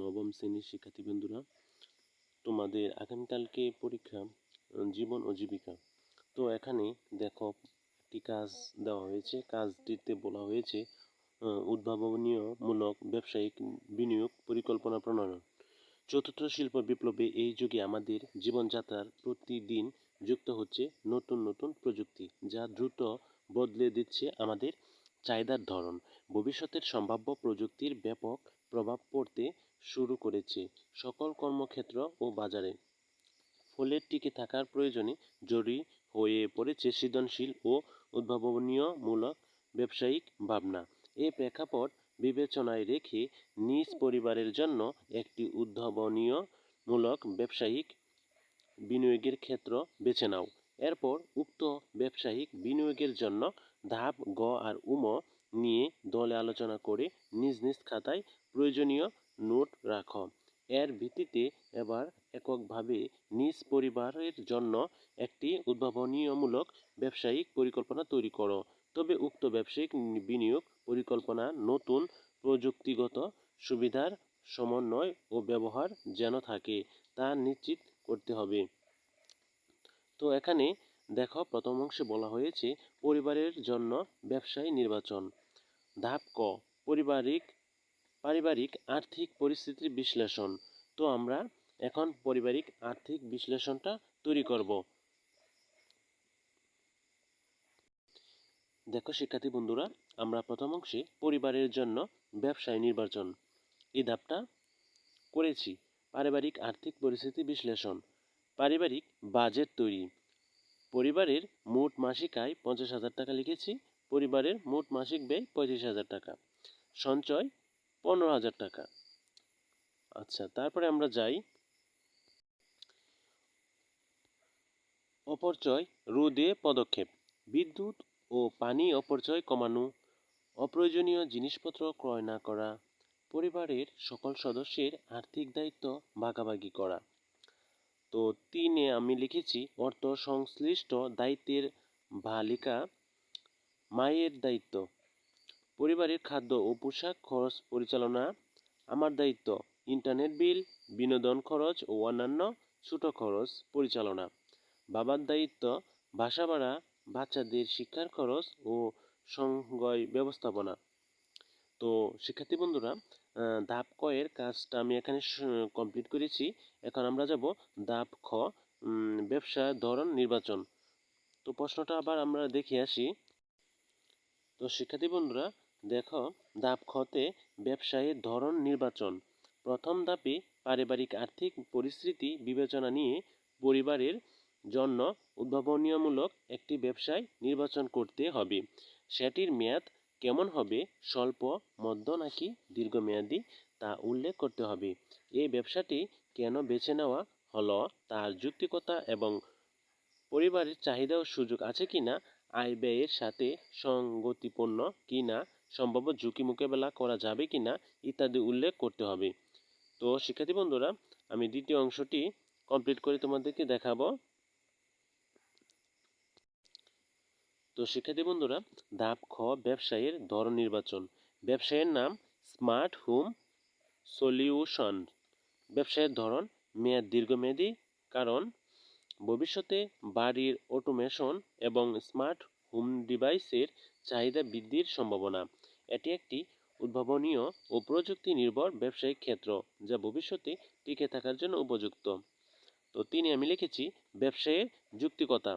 নবম শ্রেণির শিক্ষার্থী বন্ধুরা তোমাদের আগামীকালকে পরীক্ষা জীবন ও জীবিকা। তো এখানে দেখো একটি কাজ দেওয়া হয়েছে, কাজটিতে বলা হয়েছে উদ্ভাবনীয়মূলক ব্যবসায়িক বিনিয়োগ পরিকল্পনা প্রণয়ন। চতুর্থ শিল্প বিপ্লবে এই যুগে আমাদের জীবনযাত্রার প্রতিদিন যুক্ত হচ্ছে নতুন নতুন প্রযুক্তি, যা দ্রুত বদলে দিচ্ছে আমাদের চাহিদার ধরন। ভবিষ্যতের সম্ভাব্য প্রযুক্তির ব্যাপক প্রভাব পড়তে শুরু করেছে সকল কর্মক্ষেত্র ও বাজারে। ফলে টিকে থাকার প্রয়োজনে জরুরি হয়ে পড়েছে সৃজনশীল ও উদ্ভাবনীয়মূলক ব্যবসায়িক ভাবনা। এই প্রেক্ষাপট বিবেচনায় রেখে নিজ পরিবারের জন্য একটি উদ্ভাবনীয়মূলক ব্যবসায়িক বিনিয়োগের ক্ষেত্র বেছে নাও। এরপর উক্ত ব্যবসায়িক বিনিয়োগের জন্য ধাপ, গ আর উম নিয়ে দলে আলোচনা করে নিজ নিজ খাতায় প্রয়োজনীয় নোট রাখো। এর ভিত্তিতে এবার এককভাবে নিজ পরিবারের জন্য একটি উদ্ভাবনীয়মূলক ব্যবসায়িক পরিকল্পনা তৈরি করো। তবে উক্ত ব্যবসায়িক বিনিয়োগ পরিকল্পনা নতুন প্রযুক্তিগত সুবিধার সমন্বয় ও ব্যবহার যেন থাকে, তা নিশ্চিত করতে হবে। তো এখানে দেখো, প্রথম অংশে বলা হয়েছে পরিবারের জন্য ব্যবসায় নির্বাচন। ধাপ ক, পারিবারিক পারিবারিক আর্থিক পরিস্থিতির বিশ্লেষণ। তো আমরা এখন পারিবারিক আর্থিক বিশ্লেষণটা তৈরি করব। দেখো শিক্ষার্থী বন্ধুরা, আমরা প্রথম অংশে পরিবারের জন্য ব্যবসায় নির্বাচন এই ধাপটা করেছি। পারিবারিক আর্থিক পরিস্থিতি বিশ্লেষণ। পারিবারিক বাজেট তৈরি। পরিবারের মোট মাসিক আয় পঞ্চাশ হাজার টাকা লিখেছি, পরিবারের মোট মাসিক ব্যয় পঁয়ত্রিশ হাজার টাকা। সঞ্চয় পনেরো হাজার টাকা। আচ্ছা তারপরে আমরা যাই। অপচয় রোধে পদক্ষেপ। বিদ্যুৎ ও পানি অপচয় কমানো, অপ্রয়োজনীয় জিনিসপত্র ক্রয় না করা, পরিবারের সকল সদস্যের আর্থিক দায়িত্ব ভাগাভাগি করা। তো তিনে আমি লিখেছি অর্থ সংশ্লিষ্ট দায়িত্বের বালিকা মায়ের দায়িত্ব। পরিবারের খাদ্য ও পোশাক খরচ পরিচালনা, আমার দায়িত্ব, ইন্টারনেট বিল, বিনোদন খরচ ও অন্যান্য ছোট খরচ পরিচালনা। বাবার দায়িত্ব, বাসা ভাড়া, বাচ্চাদের শিক্ষার খরচ ও সংগয় ব্যবস্থাপনা। তো শিক্ষার্থী বন্ধুরা ধাপ ক এর কাজটা আমি এখানে কমপ্লিট করেছি। এখন আমরা যাব ধাপ খ ব্যবসা ধরন নির্বাচন। তো প্রশ্নটা আবার আমরা দেখে আসি। তো শিক্ষার্থী বন্ধুরা দেখো, ধাপ খতে ব্যবসায়ের ধরন নির্বাচন। প্রথম ধাপে পারিবারিক আর্থিক পরিস্থিতি বিবেচনা নিয়ে পরিবারের জন্য উদ্ভাবনীয়মূলক একটি ব্যবসায় নির্বাচন করতে হবে। সেটির মেয়াদ কেমন হবে? স্বল্প, মধ্য নাকি দীর্ঘমেয়াদী? তা উল্লেখ করতে হবে। এই ব্যবসাটি কেন বেছে নেওয়া হলো? তার যুক্তিকতা এবং পরিবারের চাহিদা ও সুযোগ আছে কিনা? আয় ব্যয়ের সাথে সঙ্গতিপূর্ণ কিনা? সম্ভাব্য ঝুঁকি মোকাবেলা করা যাবে কিনা ইত্যাদি উল্লেখ করতে হবে। তো শিক্ষার্থী বন্ধুরা, আমি দ্বিতীয় অংশটি কমপ্লিট করে তোমাদেরকে দেখাবো। তো শিক্ষার্থী বন্ধুরা, ধাপ খ, ব্যবসায়ের ধরন নির্বাচন। ব্যবসায়ের নাম স্মার্ট হোম সলিউশন। ব্যবসায়ের ধরন মেয়াদ দীর্ঘমেয়াদী, কারণ ভবিষ্যতে বাড়ির অটোমেশন এবং স্মার্ট হোম ডিভাইসের চাহিদা বৃদ্ধির সম্ভাবনা। এটি একটি উদ্ভাবনীয় ও প্রযুক্তি নির্ভর ব্যবসায়িক ক্ষেত্র যা ভবিষ্যতে টিকে থাকার জন্য উপযুক্ত। তো তিনি আমি লিখেছি, ব্যবসায়ের যুক্তিকতা,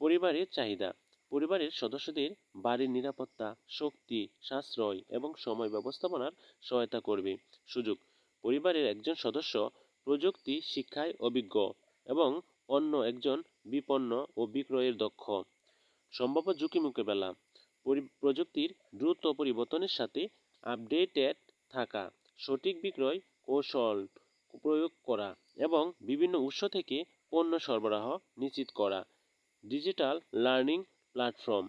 পরিবারের চাহিদা, পরিবারের সদস্যদের বাড়ির নিরাপত্তা, শক্তি, সাশ্রয় এবং সময় ব্যবস্থাপনার সহায়তা করবে। সুযোগ, পরিবারের একজন সদস্য প্রযুক্তি শিক্ষায় অভিজ্ঞ এবং অন্য একজন বিপন্ন ও বিক্রয়ের দক্ষ। সম্ভাব্য ঝুঁকি মোকাবেলা প্রযুক্তির দ্রুত পরিবর্তনের সাথে আপডেটেড থাকা, সঠিক বিক্রয় কৌশল প্রয়োগ করা এবং বিভিন্ন উৎস থেকে পণ্য সরবরাহ নিশ্চিত করা। Digital learning platform.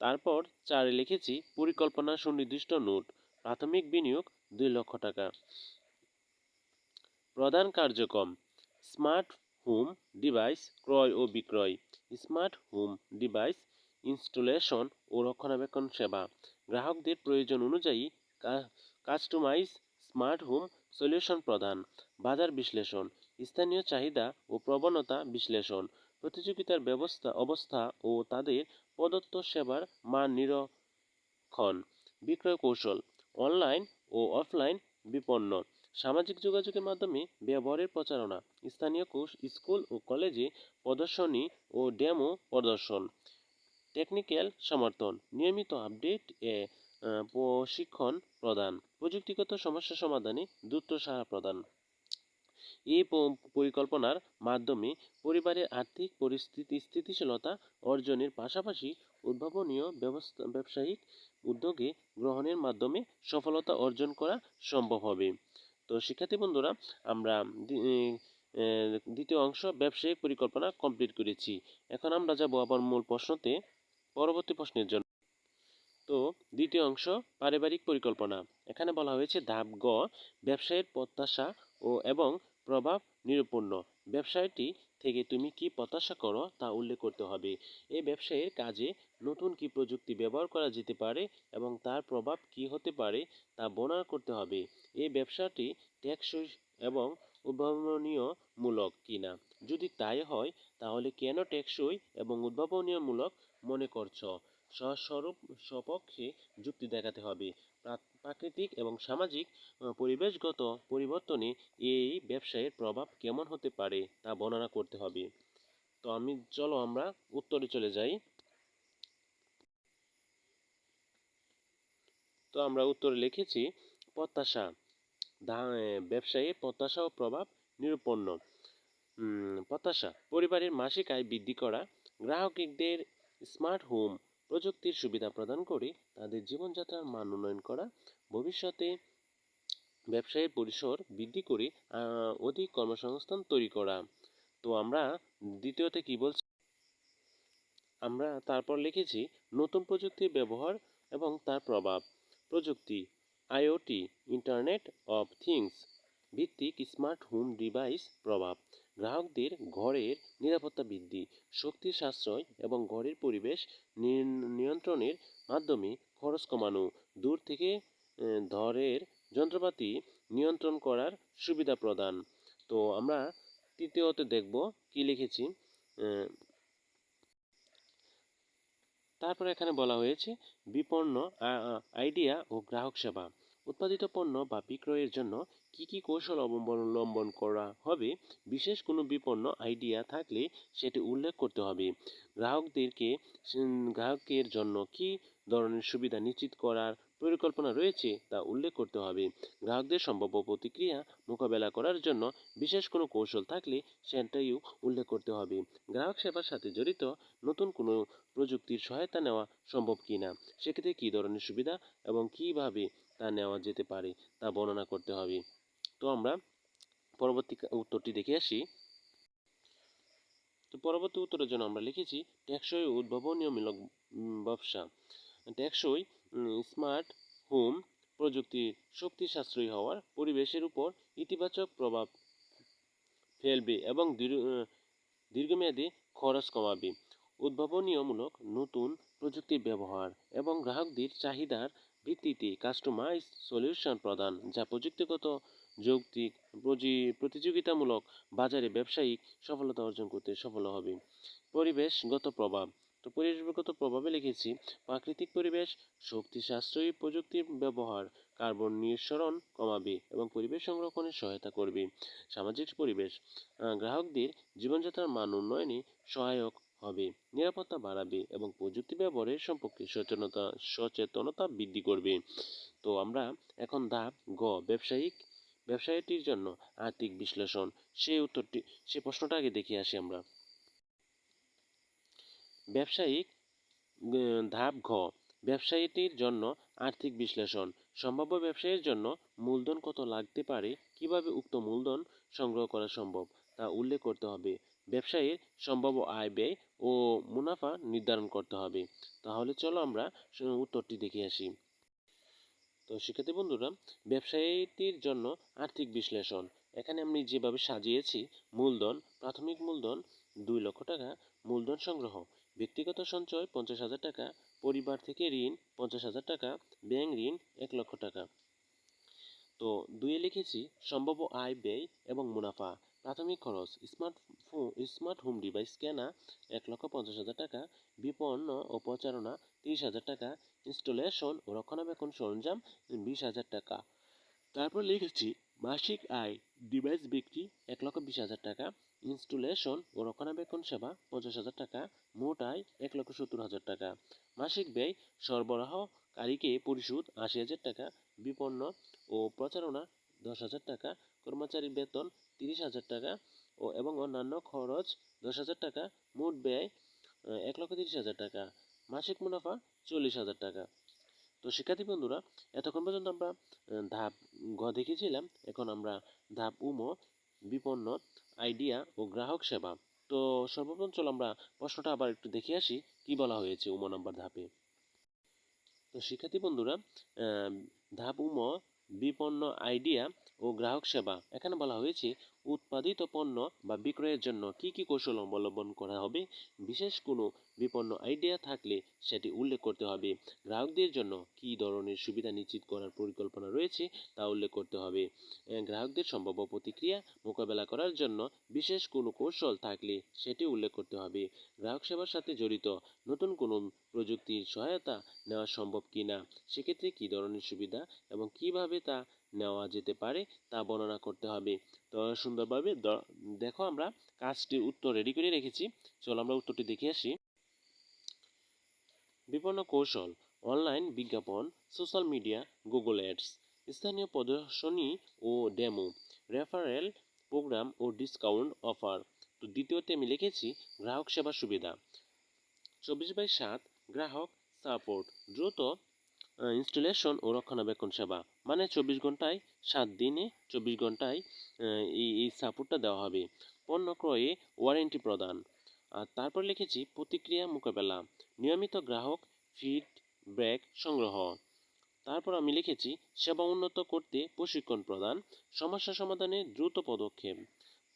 তারপর চারে লিখেছি, পরিকল্পনা সুনির্দিষ্ট নোট, প্রাথমিক বিনিয়োগ দুই লক্ষ টাকা। প্রধান কার্যক্রম, স্মার্ট হোম ডিভাইস ক্রয় ও বিক্রয়। স্মার্ট হোম ডিভাইস ইনস্টলেশন ও রক্ষণাবেক্ষণ সেবা। গ্রাহকদের প্রয়োজন অনুযায়ী কাস্টমাইজ স্মার্ট হোম সলিউশন প্রদান, বাজার বিশ্লেষণ, স্থানীয় চাহিদা ও প্রবণতা বিশ্লেষণ, প্রতিযোগিতার ব্যবস্থা, অবস্থা ও তাদের প্রদত্ত সেবার মান নিরক্ষণ, বিক্রয় কৌশল, অনলাইন ও অফলাইন বিপন্ন, সামাজিক যোগাযোগের মাধ্যমে ব্যবহারের প্রচারণা, স্থানীয় স্কুল ও কলেজে প্রদর্শনী ও ডেমো প্রদর্শন টেকনিক্যাল সমর্থন, নিয়মিত আপডেট এ প্রশিক্ষণ প্রদান, প্রযুক্তিগত সমস্যা সমাধানে দ্রুত সাড়া প্রদান। এই পরিকল্পনার মাধ্যমে পরিবারের আর্থিক পরিস্থিতি, স্থিতিশীলতা অর্জনের পাশাপাশি উদ্ভাবনীয় ব্যবস্থা, ব্যবসায়িক উদ্যোগে গ্রহণের মাধ্যমে সফলতা অর্জন করা সম্ভব হবে। তো শিক্ষার্থী বন্ধুরা, আমরা দ্বিতীয় অংশ ব্যবসায়িক পরিকল্পনা কমপ্লিট করেছি। এখন আমরা যাব আবার মূল প্রশ্নতে। পরবর্তী প্রশ্নের জন্য। তো, দ্বিতীয় অংশ, পারিবারিক পরিকল্পনা। এখানে বলা হয়েছে ধাপ গ, ব্যবসায়ের প্রত্যাশা ও এবং প্রভাব নিরূপণ। ব্যবসায়টি থেকে তুমি কি প্রত্যাশা করো তা উল্লেখ করতে হবে। এই ব্যবসায়ের কাজে নতুন কি প্রযুক্তি ব্যবহার করা যেতে পারে এবং তার প্রভাব কি হতে পারে তা বর্ণনা করতে হবে। এই ব্যবসাটি টেকসই এবং উদ্ভাবনীয়মূলক কিনা? যদি তাই হয়, তাহলে কেন টেকসই এবং উদ্ভাবনীয়মূলক মনে করছ। স্বস্বরূপ সপক্ষে যুক্তি দেখাতে হবে। প্রাকৃতিক এবং সামাজিক পরিবেশগত পরিবর্তনে এই ব্যবসায়ের প্রভাব কেমন হতে পারে তা বর্ণনা করতে হবে। তো আমি, চলো আমরা উত্তরে চলে যাই। তো আমরা উত্তরে লিখেছি, প্রত্যাশা। ব্যবসায়ী প্রত্যাশা ও প্রভাব নিরূপণ। প্রত্যাশা, পরিবারের মাসিক আয় বৃদ্ধি করা, গ্রাহকদের স্মার্ট হোম প্রযুক্তির সুবিধা প্রদান করে তাদের জীবনযাত্রার মান উন্নয়ন করা, ভবিষ্যতে ব্যবসায়ের পরিসর বৃদ্ধি করে অধিক কর্মসংস্থান তৈরি করা। তো আমরা দ্বিতীয়তে কি বলছি? আমরা তারপর লিখেছি, নতুন প্রযুক্তির ব্যবহার এবং তার প্রভাব। প্রযুক্তি, আইওটি, ইন্টারনেট অফ থিংস ভিত্তিক স্মার্ট হোম ডিভাইস প্রভাব। গ্রাহকদের ঘরের নিরাপত্তা বৃদ্ধি শক্তি সাশ্রয় এবং ঘরের পরিবেশ নিয়ন- নিয়ন্ত্রণের মাধ্যমে খরচ কমানো, দূর থেকে ধরের যন্ত্রপাতি নিয়ন্ত্রণ করার সুবিধা প্রদান। তো আমরা তৃতীয়তে দেখব কি লিখেছি তারপরে এখানে বলা হয়েছে, বিপন্ন আইডিয়া ও গ্রাহক সেবা। উৎপাদিত পণ্য বা বিক্রয়ের জন্য কি কি কৌশল অবলম্বন করা হবে? বিশেষ কোনো বিপন্ন আইডিয়া থাকলে সেটি উল্লেখ করতে হবে। গ্রাহকদেরকে গ্রাহকের জন্য কি ধরনের সুবিধা নিশ্চিত করার পরিকল্পনা রয়েছে তা উল্লেখ করতে হবে। গ্রাহকদের সম্ভাব্য প্রতিক্রিয়া মোকাবেলা করার জন্য বিশেষ কোনো কৌশল থাকলে সেটাইও উল্লেখ করতে হবে। গ্রাহক সেবার সাথে জড়িত নতুন কোনো প্রযুক্তির সহায়তা নেওয়া সম্ভব কি না সেক্ষেত্রে কী ধরনের সুবিধা এবং কীভাবে তা নেওয়া যেতে পারে তা বর্ণনা করতে হবে। তো আমরা পরবর্তী উত্তরটি দেখে আসি। তো পরবর্তী উত্তরের জন্য আমরা লিখেছি, টেকসই উদ্ভাবনীয়মূলক ব্যবসা। টেকসই স্মার্ট হোম প্রযুক্তির শক্তি সাশ্রয়ী হওয়ার পরিবেশের উপর ইতিবাচক প্রভাব ফেলবে এবং দীর্ঘমেয়াদী খরচ কমাবে। উদ্ভাবনীয়মূলক নতুন প্রযুক্তির ব্যবহার এবং গ্রাহকদের চাহিদার ভিত্তিতে কাস্টমাইজ সলিউশন প্রদান, যা প্রযুক্তিগত যৌক্তিক প্রতিযোগিতামূলক বাজারে ব্যবসায়িক সফলতা অর্জন করতে সফল হবে। পরিবেশগত প্রভাব। তো পরিবেশগত প্রভাবে লিখেছি, প্রাকৃতিক পরিবেশ, শক্তি সাশ্রয়ী প্রযুক্তির ব্যবহার, কার্বন নিঃসরণ কমাবে এবং পরিবেশ সংরক্ষণে সহায়তা করবে। সামাজিক পরিবেশ গ্রাহকদের জীবনযাত্রার মান উন্নয়নে সহায়ক হবে, নিরাপত্তা বাড়াবে এবং প্রযুক্তি ব্যবহারের সম্পর্কে সচেতনতা সচেতনতা বৃদ্ধি করবে। তো আমরা এখন ধাপ গ, ব্যবসায়িক ব্যবসায়ীটির জন্য আর্থিক বিশ্লেষণ সেই উত্তরটি, সে প্রশ্নটা আগে দেখে আসি আমরা। ব্যবসায়িক ধাপ ঘ, ব্যবসায়ীটির জন্য আর্থিক বিশ্লেষণ, সম্ভাব্য ব্যবসায়ীর জন্য মূলধন কত লাগতে পারে, কীভাবে উক্ত মূলধন সংগ্রহ করা সম্ভব, তা উল্লেখ করতে হবে। ব্যবসায়ীর সম্ভাব্য আয় ব্যয় ও মুনাফা নির্ধারণ করতে হবে। তাহলে চলো আমরা উত্তরটি দেখে আসি। তো শিক্ষার্থী বন্ধুরা, ব্যবসায়ীটির জন্য আর্থিক বিশ্লেষণ। এখানে আমি যেভাবে সাজিয়েছি, মূলধন, প্রাথমিক মূলধন, দুই লক্ষ টাকা, মূলধন সংগ্রহ, ব্যক্তিগত সঞ্চয় পঞ্চাশ হাজার টাকা, পরিবার থেকে ঋণ পঞ্চাশ হাজার টাকা, ব্যাংক ঋণ এক লক্ষ টাকা। তো দুয়ে লিখেছি, সম্ভাব্য আয় ব্যয় এবং মুনাফা, প্রাথমিক খরচ, স্মার্ট স্মার্ট হোম ডিভাইস কেনা এক লক্ষ পঞ্চাশ হাজার টাকা, বিপন্ন ও প্রচারণা তিরিশ হাজার টাকা, ইনস্টলেশন ও রক্ষণাবেক্ষণ সরঞ্জাম বিশ হাজার টাকা। তারপর লিখেছি, মাসিক আয়, ডিভাইস বিক্রি এক লক্ষ বিশ হাজার টাকা, ইনস্টলেশন ও রক্ষণাবেক্ষণ সেবা পঞ্চাশ হাজার টাকা, মোট আয় এক লক্ষ সত্তর হাজার টাকা। মাসিক ব্যয় সরবরাহকারীকে পরিশোধ আশি হাজার টাকা, বিপন্ন ও প্রচারণা দশ হাজার টাকা, কর্মচারীর বেতন তিরিশ হাজার টাকা ও এবং অন্যান্য খরচ দশ হাজার টাকা, মোট ব্যয় এক লক্ষ তিরিশ হাজার টাকা, মাসিক মুনাফা চল্লিশ হাজার টাকা। তো শিক্ষার্থী বন্ধুরা, এতক্ষণ পর্যন্ত আমরা ধাপ ঘ দেখেছিলাম, এখন আমরা ধাপ উমো বিপন্ন, আইডিয়া ও গ্রাহক সেবা। তো সর্বপ্রথম চলো আমরা প্রশ্নটা আবার একটু দেখে আসি, কি বলা হয়েছে উমো নাম্বার ধাপে। তো শিক্ষার্থী বন্ধুরা ধাপ উমো বিপন্ন, আইডিয়া ও গ্রাহক সেবা, এখানে বলা হয়েছে উৎপাদিত পণ্য বা বিক্রয়ের জন্য কি কি কৌশল অবলম্বন করা হবে? বিশেষ কোনো বিপন্ন আইডিয়া থাকলে সেটি উল্লেখ করতে হবে। গ্রাহকদের জন্য কী ধরনের সুবিধা নিশ্চিত করার পরিকল্পনা রয়েছে তা উল্লেখ করতে হবে। গ্রাহকদের সম্ভাব্য প্রতিক্রিয়া মোকাবেলা করার জন্য বিশেষ কোনো কৌশল থাকলে সেটি উল্লেখ করতে হবে। গ্রাহক সেবার সাথে জড়িত নতুন কোনো প্রযুক্তির সহায়তা নেওয়া সম্ভব কি না সেক্ষেত্রে কী ধরনের সুবিধা এবং কীভাবে তা নেওয়া যেতে পারে, তা বর্ণনা করতে হবে। তো সুন্দরভাবে দেখো আমরা কাজটির উত্তর রেডি করে রেখেছি। চলো আমরা উত্তরটি দেখে আসি। বিপন্ন কৌশল অনলাইন বিজ্ঞাপন সোশ্যাল মিডিয়া গুগল অ্যাডস স্থানীয় প্রদর্শনী ও ডেমো রেফারেল প্রোগ্রাম ও ডিসকাউন্ট অফার তো দ্বিতীয়তে আমি লিখেছি, গ্রাহক সেবা সুবিধা। চব্বিশ বাই সাত, গ্রাহক সাপোর্ট দ্রুত ইনস্টলেশন ও রক্ষণাবেক্ষণ সেবা। মানে চব্বিশ ঘন্টায় সাত দিনে চব্বিশ ঘন্টায় এই এই সাপোর্টটা দেওয়া হবে। পণ্য ক্রয়ে ওয়ারেন্টি প্রদান। আর তারপর লিখেছি, প্রতিক্রিয়া মোকাবেলা। নিয়মিত গ্রাহক ফিডব্যাক সংগ্রহ। তারপর আমি লিখেছি, সেবা উন্নত করতে প্রশিক্ষণ প্রদান, সমস্যা সমাধানে দ্রুত পদক্ষেপ।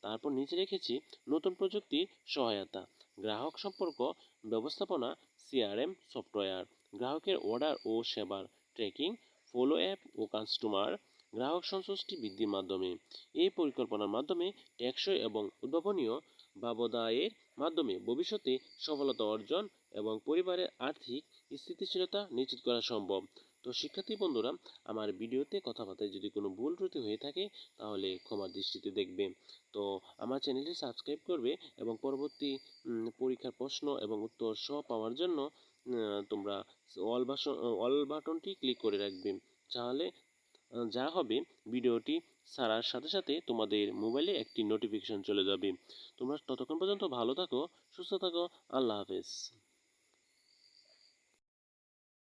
তারপর নিচে রেখেছি নতুন প্রযুক্তির সহায়তা। গ্রাহক সম্পর্ক, ব্যবস্থাপনা সিআরএম সফটওয়্যার গ্রাহকের অর্ডার ও সেবার ট্র্যাকিং, ফলো অ্যাপ ও কাস্টমার, গ্রাহক সন্তুষ্টি বৃদ্ধির মাধ্যমে। এই পরিকল্পনার মাধ্যমে টেকসই এবং উদ্ভাবনীয় ব্যবদায়ের মাধ্যমে ভবিষ্যতে সফলতা অর্জন এবং পরিবারের আর্থিক স্থিতিশীলতা নিশ্চিত করা সম্ভব। তো শিক্ষার্থী বন্ধুরা, আমার ভিডিওতে কথাবার্তায় যদি কোনো ভুল ত্রুটি হয়ে থাকে, তাহলে ক্ষমার দৃষ্টিতে দেখবে। তো আমার চ্যানেলটি সাবস্ক্রাইব করবে এবং পরবর্তী পরীক্ষার প্রশ্ন এবং উত্তর সহ পাওয়ার জন্য তোমরা অল বাসন অল বাটনটি ক্লিক করে রাখবে। তাহলে যা হবে, ভিডিওটি ছাড়ার সাথে সাথে তোমাদের মোবাইলে একটি নোটিফিকেশন চলে যাবে। তোমরা ততক্ষণ পর্যন্ত ভালো থাকো, সুস্থ থাকো, আল্লাহ হাফেজ।